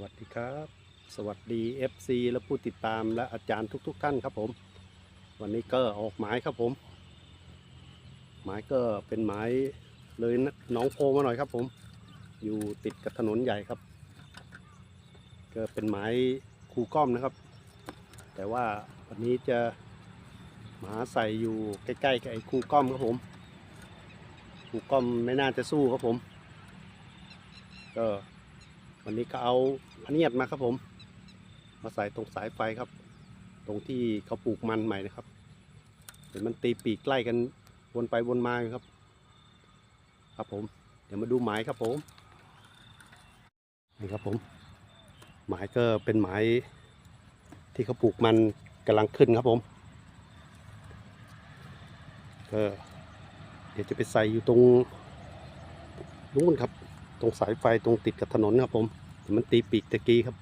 วัสดีครับ สวัสดี FC และผู้ติดตามและอาจารย์ทุก ๆ ท่านครับผม วันนี้ก็ออกหมายครับผม หมายก็เป็นหมายเลยน้องโพมาหน่อยครับผม อยู่ติดกับถนนใหญ่ครับ ก็เป็นหมายคูก้อมนะครับ แต่ว่าวันนี้จะหมาหาใส่อยู่ใกล้ๆกับไอ้คูก้อมครับผมคูก้อมไม่น่าจะสู้ครับผม ก็ วันนี้ก็เอาพเนียดมาครับผม มาใส่ตรงสายไฟครับ ตรงที่เขาปลูกมันใหม่นะครับเห็นมันตีปีกใกล้กันวนไปวนมาอยู่ครับ ครับผม เดี๋ยวมาดูหมายครับผมนี่ครับผม หมายก็เป็นหมายที่เขาปลูกมันกำลังขึ้นครับผมก็เดี๋ยวจะไปใส่อยู่ตรงนู้นครับ ตรงสายไฟตรงติดกับถนนครับผมมันตีปีกตะกี้ครับ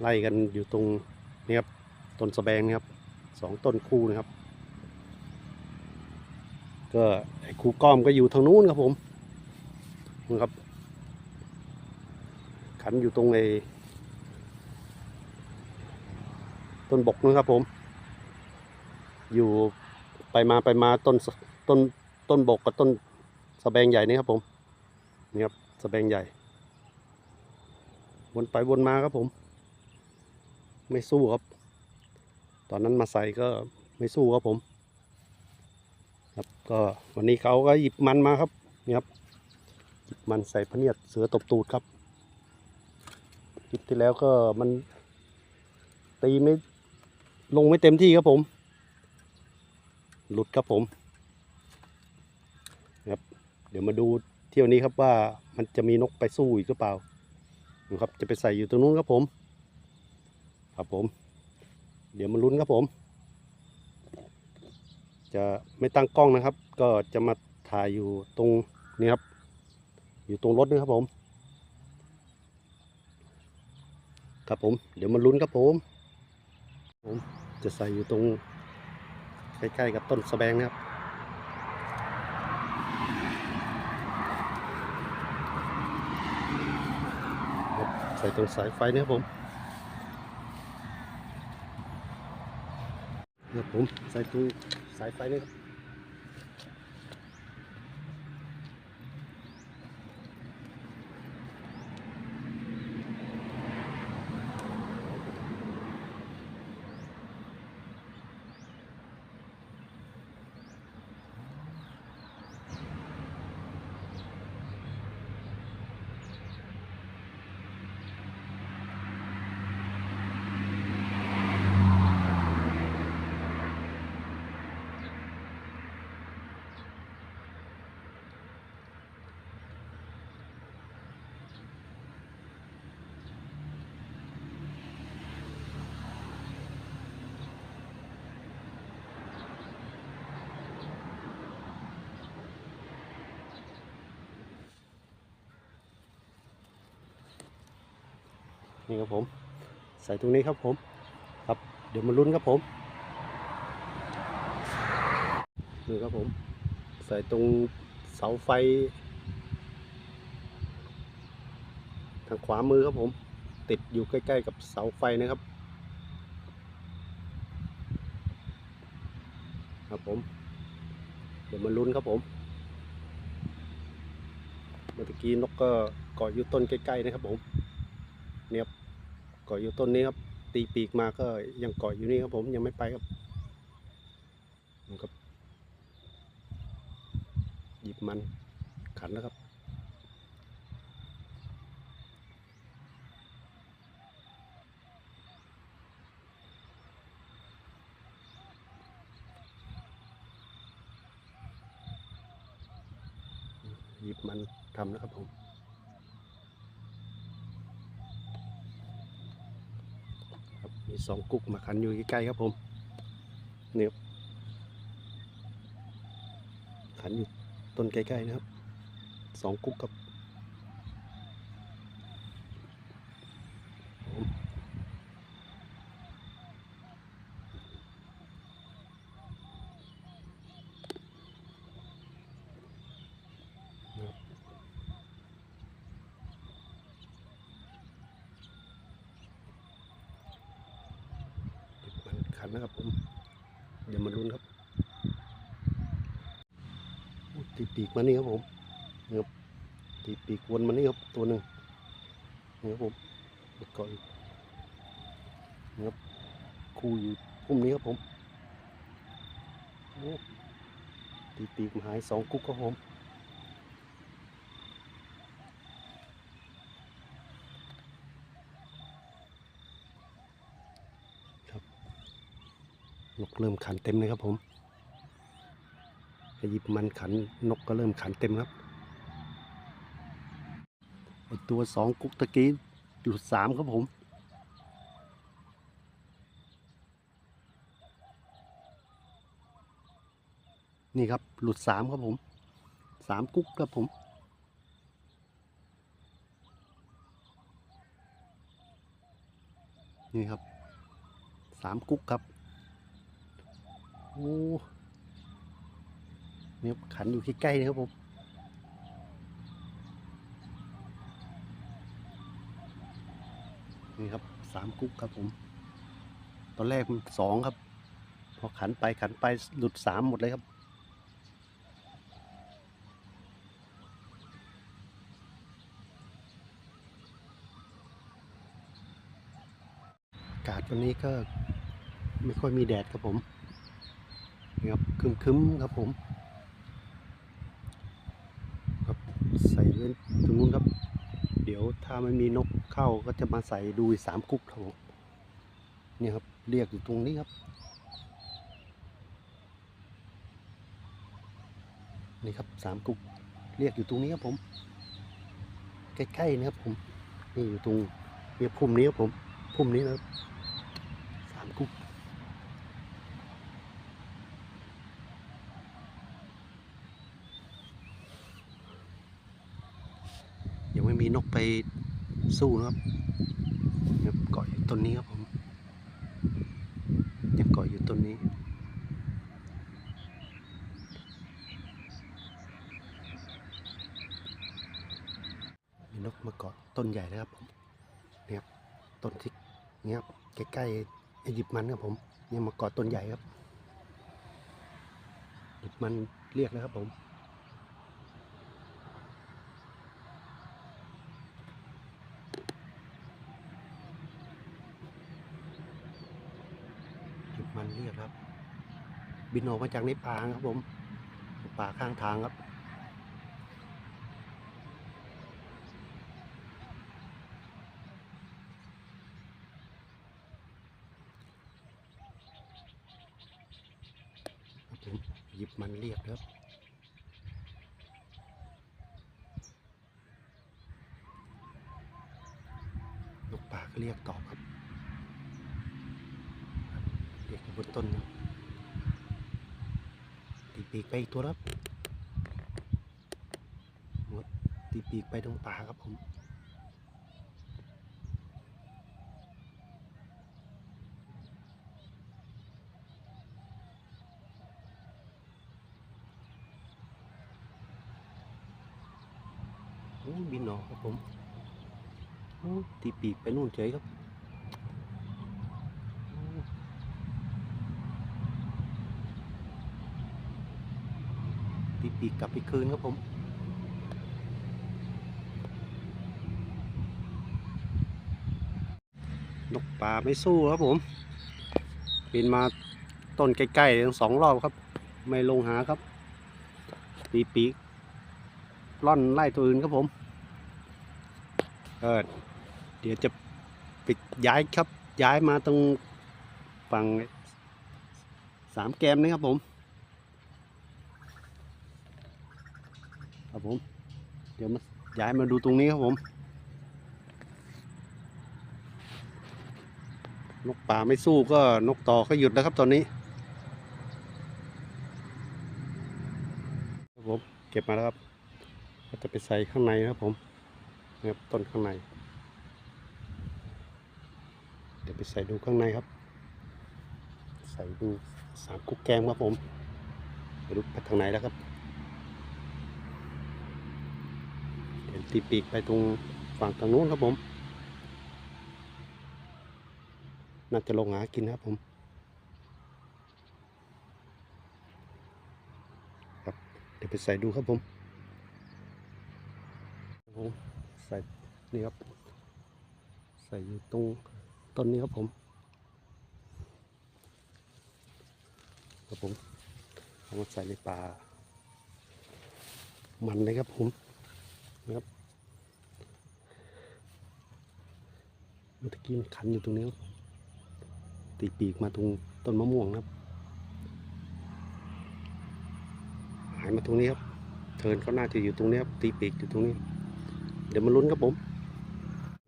ไล่กันอยู่ตรงนี่ครับต้นสะแบงนะครับสองต้นคู่นะครับ ก็ไอ้คูก้อมก็อยู่ทางนู้นครับผมนะครับ ขันอยู่ตรงไอ้ต้นบกนะครับผม อยู่ไปมาไปมาต้นต้นต้นบกกับต้นสะแบงใหญ่นี่ครับผม นี่ครับสแบงใหญ่ วนไปวนมาครับผม ไม่สู้ครับ ตอนนั้นมาใส่ก็ไม่สู้ครับผม ครับก็วันนี้เขาก็หยิบมันมาครับนี่ครับหยิบมันใส่พเนียดเสือตบตูดครับคลิปที่แล้วก็มันตีไม่ลงไม่เต็มที่ครับผม หลุดครับผมครับ เดี๋ยวมาดู เที่ยวนี้ครับว่ามันจะมีนกไปสู้อีกหรือเปล่านะครับจะไปใส่อยู่ตรงนู้นครับผม ครับผม เดี๋ยวมาลุ้นครับผม จะไม่ตั้งกล้องนะครับ ก็จะมาถ่ายอยู่ตรงนี้ครับ อยู่ตรงรถนะครับผม ครับผม เดี๋ยวมาลุ้นครับผมผมจะใส่อยู่ตรงใกล้ๆกับต้นสะแบงนะครับ ครับใส่ตรงสายไฟนะครับผมครับผมใส่ตรงสายไฟนะครับ นี่ครับผม ใส่ตรงนี้ครับผม ครับ เดี๋ยวมาลุ้นครับผมนี่ครับผม ใส่ตรงเสาไฟ ทางขวามือครับผม ติดอยู่ใกล้ ๆ กับเสาไฟนะครับ ครับผม เดี๋ยวมาลุ้นครับผมเมื่อกี้นกก็เกาะอยู่ต้นใกล้ ๆ นะครับผม เนี่ยครับเกาะอยู่ต้นนี้ครับ ตีปีกมาก็ยังเกาะอยู่นี่ครับ ผมยังไม่ไปครับครับ หยิบมันขันแล้วครับหยิบมันทำนะครับผม ครับ มีสองกุกมาขันอยู่ใกล้ๆครับผมเนี่ยขันอยู่ต้นใกล้ๆนะครับสองกุกกับผมนะครับ ขั นนะครับผมเดี๋ยวมาลุ้นครับตีปีกมานี่ครับผมนี่ครับตีปีกวนมานี่ครับตัวหนึ่งนี่ครับผมแล้วก็อีกนี่ครับคู่อยู่พุ่มนี้ครับผมตีปีกมาหายสองกุ๊กครับผม นกเริ่มขันเต็มเลยครับผมไปหยิบมันขันนกก็เริ่มขันเต็มครับไอตัวสองกุ๊กตะกี้หลุดสามครับผมนี่ครับ หลุดสามครับผมสามกุ๊กครับผม นี่ครับสามกุ๊กครับ โอ้เนี่ยขันอยู่ใกล้ๆนะครับผมนี่ครับสามกุ๊กครับผม ตอนแรกมันสองครับ พอขันไปขันไปหลุดสามหมดเลยครับ อากาศวันนี้ก็ไม่ค่อยมีแดดครับผม นี่ครับครึ้มๆครับผมครับใส่ไว้ตรงนู้นครับ เดี๋ยวถ้าไม่มีนกเข้าก็จะมาใส่ดูสามกุ๊กครับผมเนี่ยครับเรียกอยู่ตรงนี้ครับ นี่ครับสามกุ๊กเรียกอยู่ตรงนี้ครับผม ใกล้ๆนะครับผมนี่อยู่ตรงเนี่ยพุ่มนี้ครับผมพุ่มนี้นะครับสามกุ๊ก ยังไมีนกไปสู้นะครับยังเกาะอยู่ต้นนี้ครับผมยังเกาะอยู่ต้นนี้ มีนกมาเกาะต้นใหญ่แล้วครับผมเนี่ยครับต้นที่เนี่ยครับใกล้ๆไอ้หยิบมันครับผมเนี่ยมาเกาะต้นใหญ่ครับหยิบมันเรียกแล้วครับผม หยิบมันเรียกครับ บินออกมาจากในป่าครับผม ป่าข้างทางครับ หยิบมันเรียกครับนกป่าก็เรียกตอบครับ เรียกบนต้นครับ ปีกไปอีกตัวครับงดตีปีกไปตรงป่าครับผมโอ้บินออครับผมโอ้ตีปีกไปนู่นเฉยครับโอ้ตี ปีกกลับไปคืนครับผมนกป่าไม่สู้ครับผมบินมาต้นใกล้ๆทั้งสองรอบครับ ไม่ลงหาครับตีปีกล่อนไล่ตัวอื่นครับผมเออเดี๋ยวจะไปย้ายครับ ย้ายมาตรงฝั่งสามแกมนะครับผม ครับผม เดี๋ยวมาย้ายมาดูตรงนี้ครับผม นกป่าไม่สู้ก็นกต่อก็หยุดแล้วครับตอนนี้ ครับผมเก็บมาแล้วครับ ก็จะไปใส่ข้างในนะครับผมนะครับต้นข้างใน เดี๋ยวไปใส่ดูข้างในครับ ใส่ดูสามกุ๊กแกงครับผมไปดูไปทางไหนแล้วครับ ตีปีกไปตรงฝั่งตรงนู้นครับผม น่าจะลงหากินครับผม ครับ เดี๋ยวไปใส่ดูครับผมผมใส่นี่ครับ ใส่อยู่ตรงต้นนี้ครับผม ครับผมเอามาใส่ในป่ามันเลยครับผม มื่อกี้มันขันอยู่ตรงนี้ครับตีปีกมาตรงต้นมะม่วงนะครับ หายมาตรงนี้ครับ เทินเขาน่าจะอยู่ตรงนี้ครับ ตีปีกอยู่ตรงนี้ เดี๋ยวมาลุ้นครับผม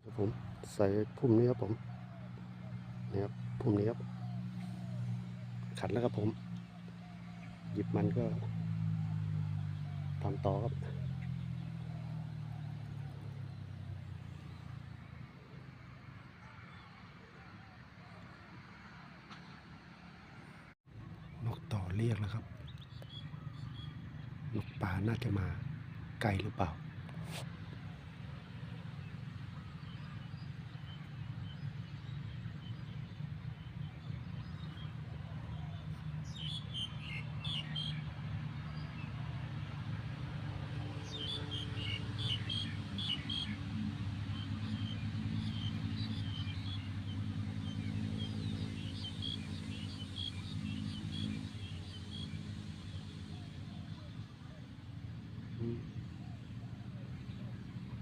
ครับผม ใส่พุ่มนี้ครับผม นี่ครับ พุ่มนี้ครับ ขัดแล้วครับผม หยิบมันก็ทำต่อครับ นกต่อ เรียกแล้วครับนกป่าน่าจะมาไกลหรือเปล่า อืม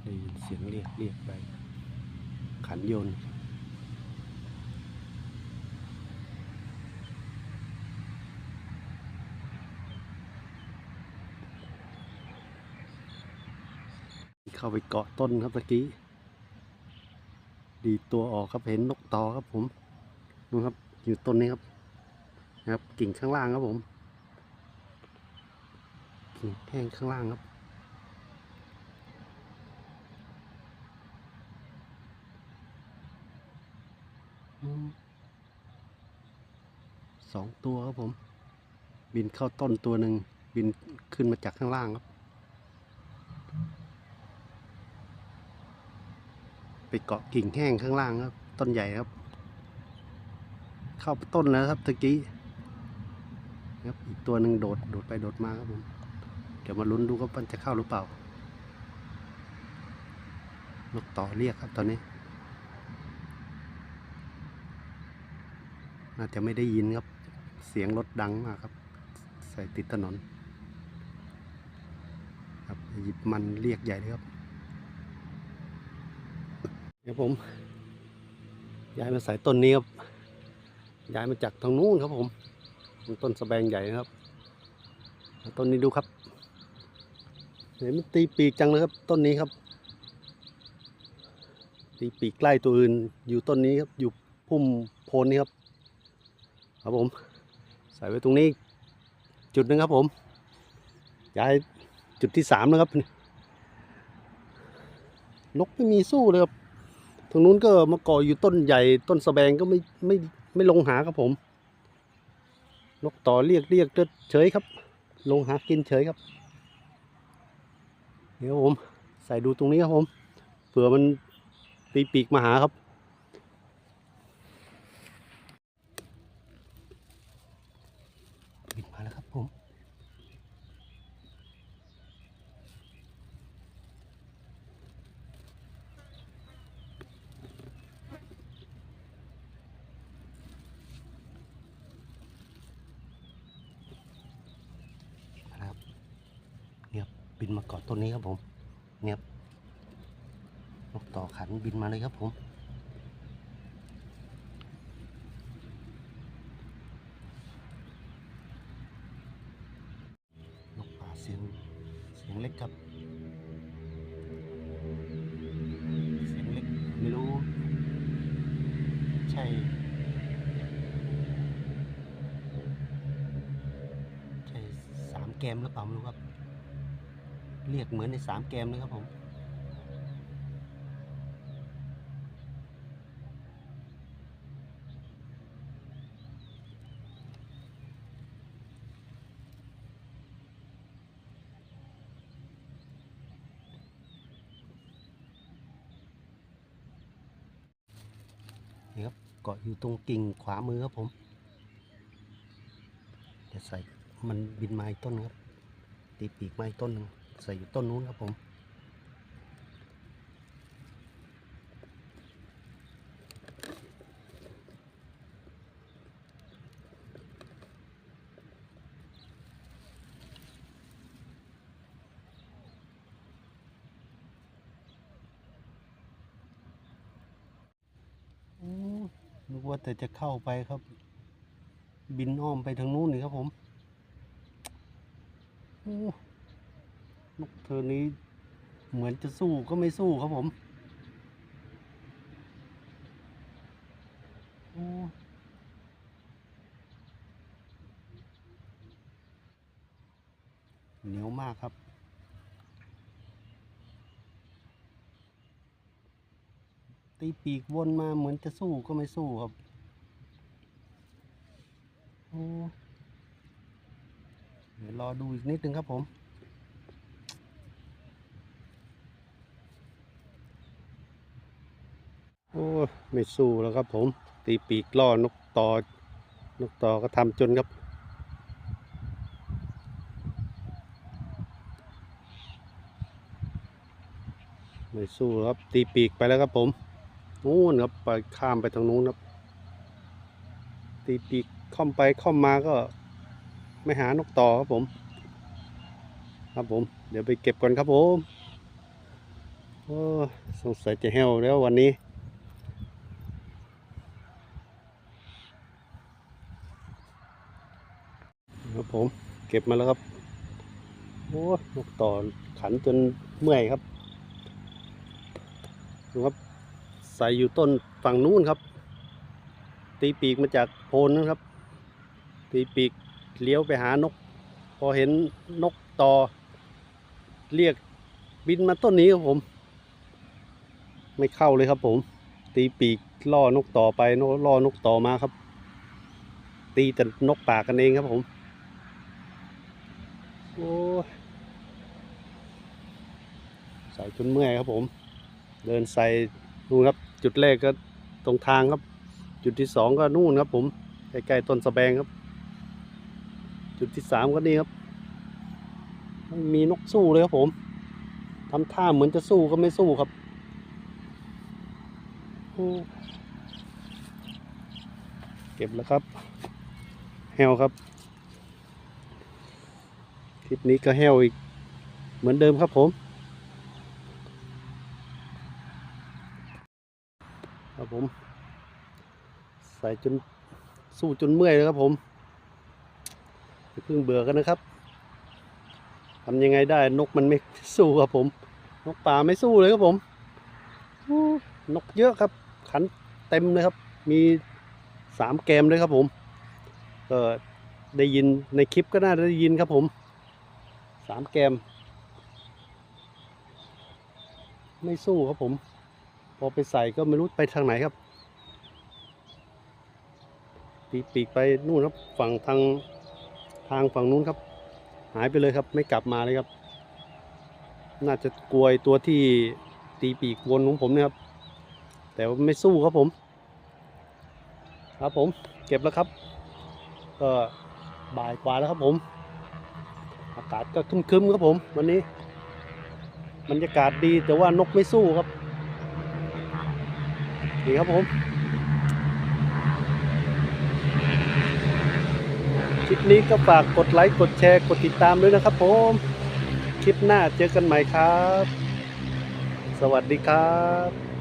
ได้ยินเสียงเรียกเรียกไป ขันโยนต์ เข้าไปเกาะต้นครับตะกี้ดีตัวออกครับเห็นนกตอครับผมดูครับอยู่ต้นนี้ครับนะครับกิ่งข้างล่างครับผมกิ่งแห้งข้างล่างครับสองตัวครับผม บินเข้าต้นตัวหนึ่งบินขึ้นมาจากข้างล่างครับ ไปเกาะกิ่งแห้งข้างล่างครับ ต้นใหญ่ครับ เข้าต้นแล้วครับตะกี้ครับอีกตัวหนึ่งโดดโดดไปโดดมาครับผมเดี๋ยวมาลุ้นดูครับมันจะเข้าหรือเปล่านกต่อเรียกครับตอนนี้ น่าจะไม่ได้ยินครับ เสียงรถดังมากครับ ใส่ติดถนนครับหยิบมันเรียกใหญ่เลยครับ เดี๋ยวผม ย้ายมาใส่ต้นนี้ครับ ย้ายมาจากทางนู้นครับผมต้นสะแบงใหญ่นะครับ ต้นนี้ดูครับเห็นมันตีปีกจังเลยครับ ต้นนี้ครับ ตีปีกใกล้ตัวอื่น อยู่ต้นนี้ครับ อยู่พุ่มโพนนี้ครับ ครับผม ใส่ไว้ตรงนี้ จุดหนึ่งครับผม ย้ายจุดที่สามนะครับนกไม่มีสู้เลยครับ ตรงนู้นก็มาเกาะอยู่ต้นใหญ่ต้นสะแบงก็ไม่ไม่ไม่ลงหาครับผม นกต่อเรียกเรียกเฉยครับ ลงหากินเฉยครับ เดี๋ยวผม ใส่ดูตรงนี้ครับผมเผื่อมันตีปีกมาหาครับ บินมาแล้วครับผม นะครับเนี่ยครับบินมาเกาะต้นนี้ครับผม เนี่ยครับนกต่อขันบินมาเลยครับผม นกป่าเสียงเสียงเล็กครับ เสียงเล็กไม่รู้ ใช่ ใช่สามแกมหรือเปล่าไม่รู้ครับ เรียกเหมือนในสามแกมเลยครับผม เกาะอยู่ตรงกิ่งขวามือครับผม เดี๋ยวใส่มันบินมาอีกต้นครับตตีปีกไม้ต้นหนึ่งใส่อยู่ต้นนู้นครับผม นึกว่าแต่จะเข้าไปครับ บินอ้อมไปทางนู้นนี่ครับผมนกเธอนี้เหมือนจะสู้ก็ไม่สู้ครับผมเหนียวมากครับ ตีปีกวนมาเหมือนจะสู้ก็ไม่สู้ครับโอ้เดี๋ยวรอดูอีกนิดนึงครับผมโอ้ไม่สู้แล้วครับผม ตีปีกล่อนกต่อนกต่อก็ทำจนครับไม่สู้ครับ ตีปีกไปแล้วครับผม นู้นครับไปข้ามไปทางนู้นครับ ตีปีกค่อมไปค่อมมาก็ไม่หานกต่อครับผม ครับผม เดี๋ยวไปเก็บก่อนครับผมโอ้สงสัยจะแห้วแล้ววันนี้ครับผม เก็บมาแล้วครับโอ้นกต่อขันจนเมื่อยครับดูครับ ใส่อยู่ต้นฝั่งนู้นครับ ตีปีกมาจากโพนนะครับ ตีปีกเลี้ยวไปหานก พอเห็นนกต่อ เรียกบินมาต้นนี้ครับผม ไม่เข้าเลยครับผม ตีปีกล่อนกต่อไปนกล่อนกต่อมาครับ ตีแต่นกป่ากันเองครับผมโอ้ใส่จนเมื่อยครับผม เดินใส่ นู่นครับ จุดแรกก็ตรงทางครับ จุดที่สองก็นู่นครับ ผมใกล้ๆต้นสะแบงครับ จุดที่สามก็นี่ครับไม่มีนกสู้เลยครับผมทำท่าเหมือนจะสู้ก็ไม่สู้ครับเก็บแล้วครับแฮวครับคลิปนี้ก็แฮวอีกเหมือนเดิมครับผม ครับผม ใส่จนสู้จนเมื่อยเลยครับผมเพิ่งเบื่อกันนะครับทำยังไงได้นกมันไม่สู้ครับผม นกป่าไม่สู้เลยครับผม นกเยอะครับ ขันเต็มเลยครับ มีสามแกมเลยครับผมก็ได้ยินในคลิปก็น่าจะได้ยินครับผมสามแกม ไม่สู้ครับผม พอไปใส่ก็ไม่รู้ไปทางไหนครับ ตีปีกไปนู่นครับฝั่งทางทางฝั่งนู้นครับ หายไปเลยครับ ไม่กลับมาเลยครับ น่าจะกลวไอ้ตัวที่ตีปีกวนของผมเนี่ยครับ แต่ว่าไม่สู้ครับผม ครับผม เก็บแล้วครับก็บ่ายกว่าแล้วครับผม อากาศก็คึมๆครับผม วันนี้บรรยากาศดีแต่ว่านกไม่สู้ครับนี่ครับผม ลิปนี้ก็ฝากกดไลค์กดแชร์กดติดตามด้วยนะครับผมคลิปหน้าเจอกันใหม่ครับ สวัสดีครับ